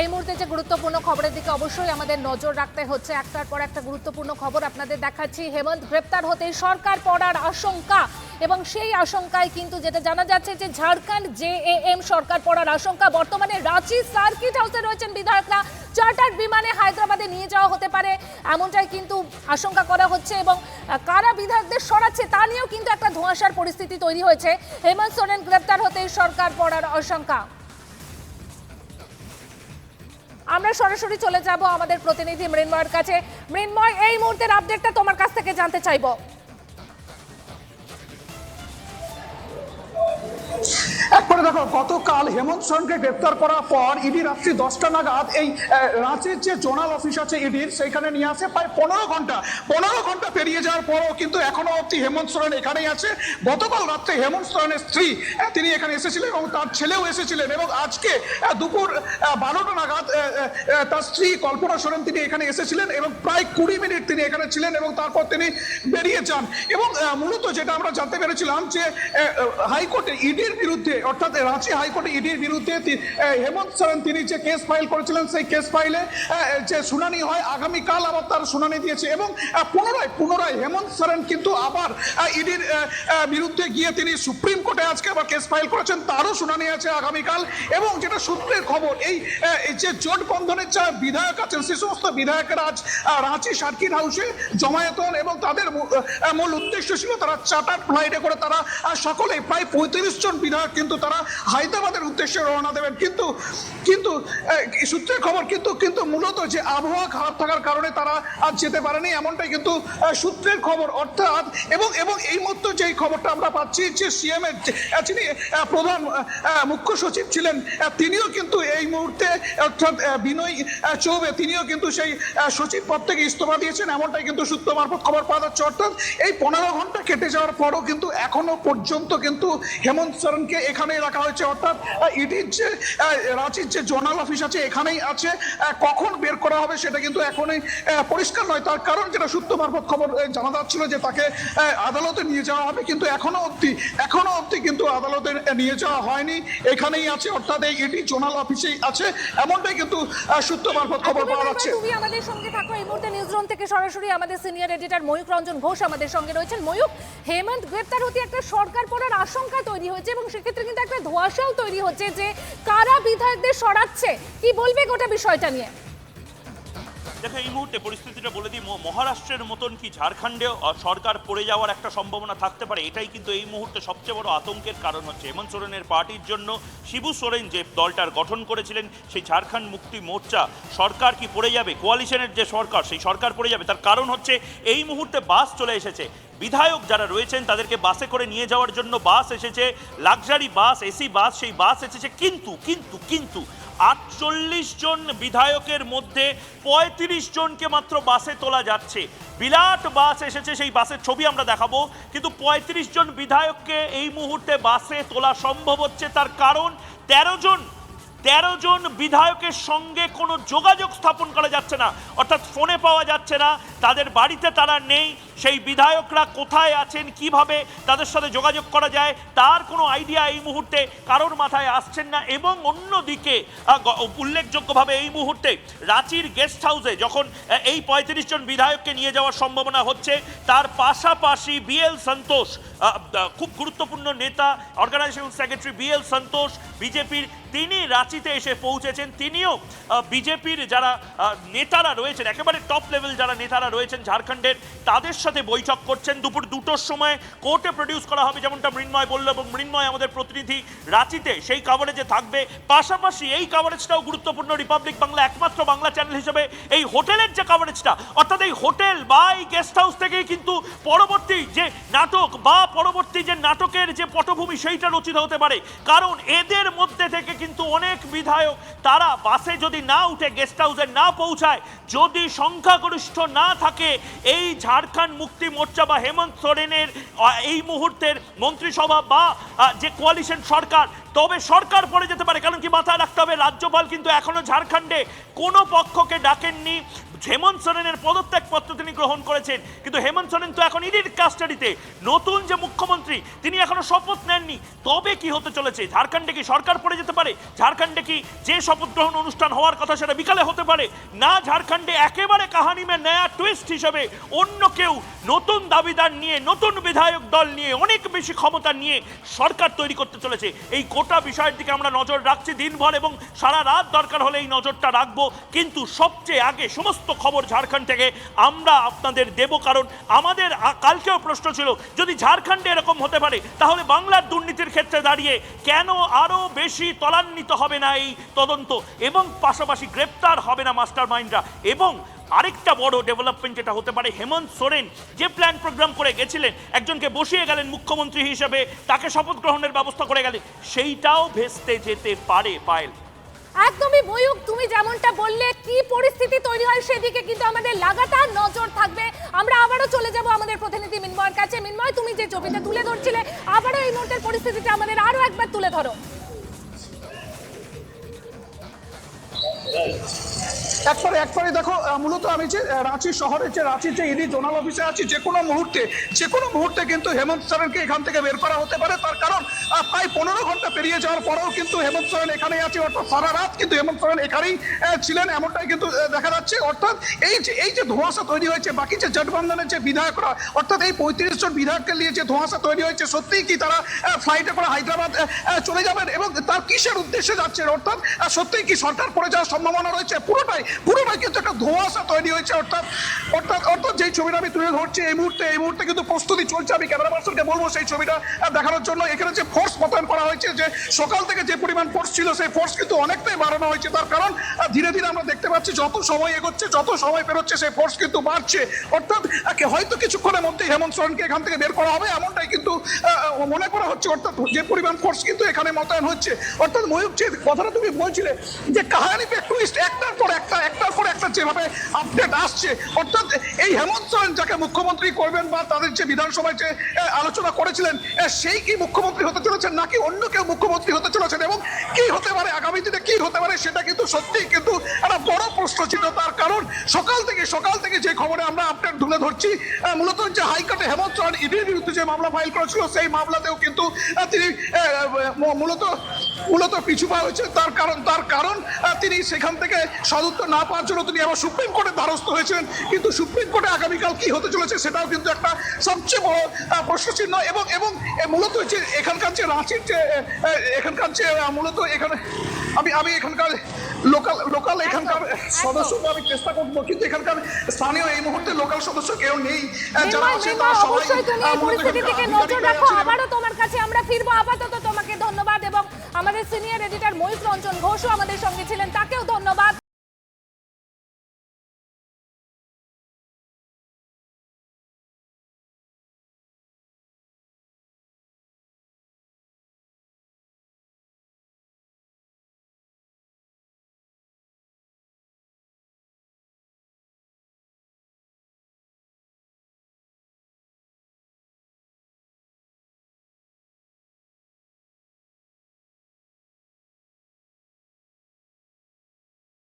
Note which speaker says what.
Speaker 1: এই মুহূর্তে যে গুরুত্বপূর্ণ খবরের দিকে অবশ্যই আমাদের নজর রাখতে হচ্ছে। একটার পর একটা গুরুত্বপূর্ণ খবর আপনাদের দেখাচ্ছি। হেমন্ত গ্রেপ্তার হতেই সরকার পড়ার আশঙ্কা এবং সেই আশঙ্কায় কিন্তু যেটা জানা যাচ্ছে যে ঝাড়খণ্ড এম সরকার পড়ার আশঙ্কা। বর্তমানে রাঁচি সার্কিট হাউসে রয়েছেন বিধায়করা। চার্টার্ড বিমানে হায়দ্রাবাদে নিয়ে যাওয়া হতে পারে, এমনটাই কিন্তু আশঙ্কা করা হচ্ছে এবং কারা বিধায়কদের সরাচ্ছে তা নিয়েও কিন্তু একটা ধোঁয়াশার পরিস্থিতি তৈরি হয়েছে। হেমন্ত সোরেন গ্রেপ্তার হতেই সরকার পড়ার আশঙ্কা। আমরা সরাসরি চলে যাব আমাদের প্রতিনিধি মৃন্ময়ের কাছে। মৃন্ময়, এই মুহূর্তের আপডেটটা তোমার কাছ থেকে জানতে চাইব।
Speaker 2: একবারে দেখো, গতকাল হেমন্ত সোরেনকে গ্রেপ্তার করার পর ইডি রাত্রি দশটা নাগাদ এই রাঁচির যে জোনাল অফিস আছে ইডির, সেইখানে নিয়ে আসে। প্রায় পনেরো ঘণ্টা পনেরো ঘণ্টা পেরিয়ে যাওয়ার পরও কিন্তু এখনও অব্দি হেমন্ত সোরেন এখানেই আছে। গতকাল রাত্রে হেমন্ত সোরেনের স্ত্রী তিনি এখানে এসেছিলেন এবং তার ছেলেও এসেছিলেন এবং আজকে দুপুর বারোটা নাগাদ তার স্ত্রী কল্পনা সোরেন তিনি এখানে এসেছিলেন এবং প্রায় কুড়ি মিনিট তিনি এখানে ছিলেন এবং তারপর তিনি বেরিয়ে যান। এবং মূলত যেটা আমরা জানতে পেরেছিলাম যে হাইকোর্টে ইডির বিরুদ্ধে অর্থাৎ রাঁচি হাইকোর্টে ইডির বিরুদ্ধে হেমন্ত সোরেন তিনি যে কেস ফাইল করেছিলেন, সেই কেস ফাইলে যে শুনানি হয়, আগামীকাল আবার তার শুনানি দিয়েছে এবং পুনরায় পুনরায় হেমন্ত সোরেন কিন্তু আবার ইডির বিরুদ্ধে গিয়ে তিনি সুপ্রিম কোর্টে আজকে আবার কেস ফাইল করেছেন, তারও শুনানি আছে আগামীকাল এবং যেটা সূত্রের খবর, এই যে জোট বন্ধনের যা বিধায়ক আছেন, সে সমস্ত বিধায়কেরা আজ রাঁচি সার্কিট হাউসে জমায়েত হন এবং তাদের মূল উদ্দেশ্য ছিল তারা চার্টার ফ্লাইটে করে তারা সকলে প্রায় পঁয়ত্রিশ জন বিধায়ক কিন্তু তারা হায়দ্রাবাদের উদ্দেশ্যে রওনা দেবেন। কিন্তু কিন্তু সূত্রের খবর কিন্তু কিন্তু মূলত যে আবহাওয়া খারাপ থাকার কারণে তারা আজ যেতে পারেনি, এমনটাই কিন্তু সূত্রের খবর, অর্থাৎ, এবং এবং এই মুহূর্তে যে খবরটা আমরা পাচ্ছি যে সিএম এর যিনি প্রধান মুখ্য সচিব ছিলেন তিনিও কিন্তু এই মুহূর্তে, অর্থাৎ বিনয় চৌবে, তিনিও কিন্তু সেই সচিব পদ থেকে ইস্তফা দিয়েছেন, এমনটাই কিন্তু সূত্র মারফত খবর পাওয়া যাচ্ছে। অর্থাৎ, এই পনেরো ঘণ্টা কেটে যাওয়ার পরও কিন্তু এখনও পর্যন্ত কিন্তু হেমন্ত সোরেনকে এখানেই রাখা হয়েছে অর্থাৎ ইডির যে রাঁচির যে জোনাল অফিস আছে এখানেই আছে। কখন বের করা হবে সেটা কিন্তু এখনই পরিষ্কার নয়। তার কারণ যেটা সূত্র মারফত খবর জানা যাচ্ছিল যে তাকে আদালতে নিয়ে যাওয়া হবে কিন্তু এখনও অবধি এখনও অবধি কিন্তু আদালতে নিয়ে যাওয়া হয়নি। এখানেই আছে অর্থাৎ এই ইডি জোনাল অফিসেই আছে। এমনটাই কিন্তু সূত্র মারফত খবর পাওয়া যাচ্ছে।
Speaker 1: তুমি আমাদের সঙ্গে থাকো। এই মুহূর্তে নিউজ রুম থেকে সরাসরি আমাদের সিনিয়র এডিটর ময়ূক রঞ্জন ঘোষ আমাদের সঙ্গে রয়েছেন। ময়ূক হেমন্ত গ্রেপ্তার হতে একটা সরকার পড়ার আশঙ্কা তৈরি হয়েছে এবং সেক্ষেত্রে কিন্তু একটা ধোঁয়াশাও তৈরি হচ্ছে যে কারা বিধায়কদের সরাচ্ছে? কি বলবে গোটা বিষয়টা নিয়ে?
Speaker 3: দেখো এই মুহূর্তে পরিস্থিতিটা বলে দিই মহারাষ্ট্রের মতন কি ঝাড়খণ্ডেও আহ, সরকার পড়ে যাওয়ার একটা সম্ভাবনা থাকতে পারে এটাই কিন্তু এই মুহূর্তে সবচেয়ে বড় আতঙ্কের কারণ হচ্ছে। হেমন্ত সোরেনের পার্টির জন্য শিবু সোরেন যে দলটার গঠন করেছিলেন সেই ঝাড়খণ্ড মুক্তি মোর্চা সরকার কি পড়ে যাবে? কোয়ালিশনের যে সরকার সেই সরকার পড়ে যাবে। তার কারণ হচ্ছে এই মুহূর্তে বাস চলে এসেছে। বিধায়ক যারা রয়েছেন তাদেরকে বাসে করে নিয়ে যাওয়ার জন্য বাস এসেছে। লাক্সারি বাস, এসি বাস, সেই বাস এসেছে। কিন্তু কিন্তু কিন্তু আটচল্লিশ জন বিধায়কের মধ্যে পঁয়ত্রিশ জনকে মাত্র বাসে তোলা যাচ্ছে। বিরাট বাস এসেছে সেই বাসের ছবি আমরা দেখাবো। কিন্তু পঁয়ত্রিশ জন বিধায়ককে এই মুহূর্তে বাসে তোলা সম্ভব হচ্ছে। তার কারণ তেরো জন তেরো জন বিধায়কের সঙ্গে কোনো যোগাযোগ স্থাপন করা যাচ্ছে না। অর্থাৎ ফোনে পাওয়া যাচ্ছে না। তাদের বাড়িতে তারা নেই। সেই বিধায়করা কোথায় আছেন, কীভাবে তাদের সাথে যোগাযোগ করা যায়, তার কোনো আইডিয়া এই মুহূর্তে কারোর মাথায় আসছেন না। এবং অন্যদিকে উল্লেখযোগ্যভাবে এই মুহূর্তে রাঁচির গেস্ট হাউসে যখন এই পঁয়ত্রিশ জন বিধায়ককে নিয়ে যাওয়ার সম্ভাবনা হচ্ছে, তার পাশাপাশি বিএল সন্তোষ খুব গুরুত্বপূর্ণ নেতা অর্গানাইজেশন সেক্রেটারি বিএল সন্তোষ, বিজেপির তিনি রাঁচিতে এসে পৌঁছেছেন। তিনিও বিজেপির যারা নেতারা রয়েছেন, একেবারে টপ লেভেল যারা নেতারা রয়েছেন ঝাড়খণ্ডের, তাদের সাথে বৈঠক করছেন। দুপুর দুটোর সময় কোর্টে প্রডিউস করা হবে যেমনটা মৃন্ময় বলল এবং মৃন্ময় আমাদের প্রতিনিধি রাঁচিতে সেই কাভারেজে থাকবে। পাশাপাশি এই কাভারেজটাও গুরুত্বপূর্ণ। রিপাবলিক বাংলা একমাত্র বাংলা চ্যানেল হিসেবে এই হোটেলের যে কাভারেজটা অর্থাৎ এই হোটেল বা এই গেস্ট হাউস থেকেই কিন্তু পরবর্তী যে নাটক বা পরবর্তী যে নাটকের যে পটভূমি সেইটা রচিত হতে পারে। কারণ এদের মধ্যে থেকে কিন্তু অনেক বিধায়ক তারা বাসে যদি না উঠে গেস্ট হাউসে না পৌঁছায়, যদি সংখ্যাগরিষ্ঠ না থাকে, এই ঝাড়খণ্ড মুক্তি মোর্চা বা হেমন্ত সোরেনের এই মুহূর্তের মন্ত্রিসভা বা যে কোয়ালিশন সরকার তবে সরকার পড়ে যেতে পারে, কারণ কি মাথায় রাখতে হবে, রাজ্যপাল কিন্তু এখনও ঝাড়খণ্ডে কোনো পক্ষকে ডাকেননি। হেমন্ত সোরেনের পদত্যাগ পত্র তিনি গ্রহণ করেছেন, কিন্তু হেমন্ত সোরেন তো এখন ইডির কাস্টাডিতে। নতুন যে মুখ্যমন্ত্রী, তিনি এখনও শপথ নেননি। তবে কি হতে চলেছে? ঝাড়খণ্ডে কি সরকার পড়ে যেতে পারে? ঝাড়খণ্ডে কি যে শপথ গ্রহণ অনুষ্ঠান হওয়ার কথা সেটা বিকালে হতে পারে? না, ঝাড়খণ্ডে একেবারে কাহানি মে নয়া টুইস্ট হিসেবে অন্য কেউ নতুন দাবিদার নিয়ে, নতুন বিধায়ক দল নিয়ে, অনেক বেশি ক্ষমতা নিয়ে সরকার তৈরি করতে চলেছে। এই গোটা বিষয়ের দিকে আমরা নজর রাখছি। দিনভর এবং সারা রাত দরকার হলে এই নজরটা রাখব। কিন্তু সবচেয়ে আগে সমস্ত খবর ঝাড়খণ্ড থেকে আমরা আপনাদের দেব। কারণ আমাদের কালকেও প্রশ্ন ছিল, যদি ঝাড়খণ্ডে এরকম হতে পারে, তাহলে বাংলার দুর্নীতির ক্ষেত্রে দাঁড়িয়ে কেন আরও বেশি তলান্বিত হবে না এই তদন্ত? এবং পাশাপাশি গ্রেপ্তার হবে না মাস্টার মাইন্ডরা এবং আরেকটা বড় ডেভেলপমেন্ট যেটা হতে পারে, হেমন্ত সোরেন যে প্ল্যান প্রোগ্রাম করে গেছিলেন, একজনকে বসিয়ে গেলেন মুখ্যমন্ত্রী হিসেবে, তাকে শপথ গ্রহণের ব্যবস্থা করে গেলেন, সেইটাও ভেস্তে যেতে পারে, পায়েল।
Speaker 1: একদমই ময়ূক তুমি যেমনটা বললে, কি পরিস্থিতি তৈরি হয় সেদিকে কিন্তু আমাদের লাগাতার নজর থাকবে। আমরা আবারও চলে যাব আমাদের প্রতিনিধি মিনময়ের কাছে। মিনময়, তুমি যে ছবিটা তুলে ধরছিলে, আবারও এই মুহূর্তের পরিস্থিতিটা আমাদের আরও একবার তুলে ধরো।
Speaker 2: একবারে একবারে দেখো মূলত আমি যে রাঁচি শহরের যে, রাঁচির যে ইডি জোনাল অফিসে আছি, যে কোনো মুহূর্তে, যে কোনো মুহূর্তে কিন্তু হেমন্ত সোরেনকে এখান থেকে বের করা হতে পারে। তার কারণ প্রায় পনেরো ঘণ্টা পেরিয়ে যাওয়ার পরেও কিন্তু হেমন্ত সোরেন এখানেই আছে, অর্থাৎ সারা রাত কিন্তু হেমন্ত সোরেন এখানেই ছিলেন, এমনটাই কিন্তু দেখা যাচ্ছে। অর্থাৎ এই যে এই যে ধোঁয়াশা তৈরি হয়েছে, বাকি যে জটবন্ধনের যে বিধায়করা, অর্থাৎ এই পঁয়ত্রিশ জন বিধায়ককে নিয়ে যে ধোঁয়াশা তৈরি হয়েছে, সত্যিই কি তারা ফ্লাইটে করে হায়দ্রাবাদ চলে যাবেন? এবং তার কিসের উদ্দেশ্যে যাচ্ছেন? অর্থাৎ সত্যিই কি সরকার পড়ে যাওয়ার সম্ভাবনা রয়েছে? পুরোটাই পুরোটাই কিন্তু একটা ধোঁয়াশা তৈরি হয়েছে, অর্থাৎ অর্থাৎ অর্থাৎ যেই ছবিটা আমি তুলে ধরছি এই মুহূর্তে এই মুহূর্তে কিন্তু প্রস্তুতি চলছে। আমি ক্যামেরা পার্সনকে বলব সেই ছবিটা দেখানোর জন্য। এখানে যে ফোর্স মোতায়েন করা হয়েছে, যে সকাল থেকে যে পরিমাণ ফোর্স ছিল, সেই ফোর্স কিন্তু অনেকটাই বাড়ানো হয়েছে। তার কারণ ধীরে ধীরে আমরা দেখতে পাচ্ছি, যত সময় এগোচ্ছে, যত সময় পেরোচ্ছে, সেই ফোর্স কিন্তু বাড়ছে। অর্থাৎ হয়তো কিছুক্ষণের মধ্যেই হেমন্ত সোরেনকে এখান থেকে বের করা হবে, এমনটাই কিন্তু মনে করা হচ্ছে। অর্থাৎ যে পরিমাণ ফোর্স কিন্তু এখানে মোতায়েন হচ্ছে। অর্থাৎ ময়ূর যে কথাটা তুমি বলছিলে, যে কাহানি পে একটার পর একটা একটার পর একটা যেভাবে আপডেট আসছে, অর্থাৎ এই হেমন্ত সোরেন যাকে মুখ্যমন্ত্রী করবেন বা তাদের যে বিধানসভায় যে আলোচনা করেছিলেন সেই কি মুখ্যমন্ত্রী হতে চলেছেন নাকি অন্য কেউ মুখ্যমন্ত্রী হতে চলেছেন এবং কি হতে পারে, আগামী দিনে কি হতে পারে, সেটা কিন্তু সত্যিই কিন্তু একটা বড় প্রশ্ন ছিল। তার কারণ সকাল থেকে সকাল থেকে যে খবরে আমরা আপডেট তুলে ধরছি মূলত যে হাইকোর্টে হেমন্ত সোরেন ইডির বিরুদ্ধে যে মামলা ফাইল করেছিল, সেই মামলাতেও কিন্তু তিনি মূলত মূলত পিছু পা হয়েছে। তার কারণ তার কারণ তিনি সেখান থেকে সদুত্তর না পাওয়ার জন্য তিনি আবার সুপ্রিম কোর্টের দ্বারস্থ হয়েছেন কিন্তু সুপ্রিম কোর্টে আগামীকাল কি হতে চলেছে সেটাও কিন্তু একটা সবচেয়ে বড় প্রশ্নচিহ্ন এবং এবং মূলত যে এখানকার যে রাঁচির যে এখানকার যে মূলত এখানে আমি আমি এখানকার লোকাল লোকাল এখানকার সদস্য আমি চেষ্টা করব কিন্তু এখানকার স্থানীয় এই মুহূর্তে লোকাল সদস্য কেউ নেই যারা আছে তারা সবাই
Speaker 1: পরিস্থিতি থেকে নজর রাখো আবারও তোমার কাছে আমরা ফিরবো আপাতত আমাদের সিনিয়র এডিটর মহিষ রঞ্জন ঘোষও আমাদের সঙ্গে ছিলেন তাকেও ধন্যবাদ।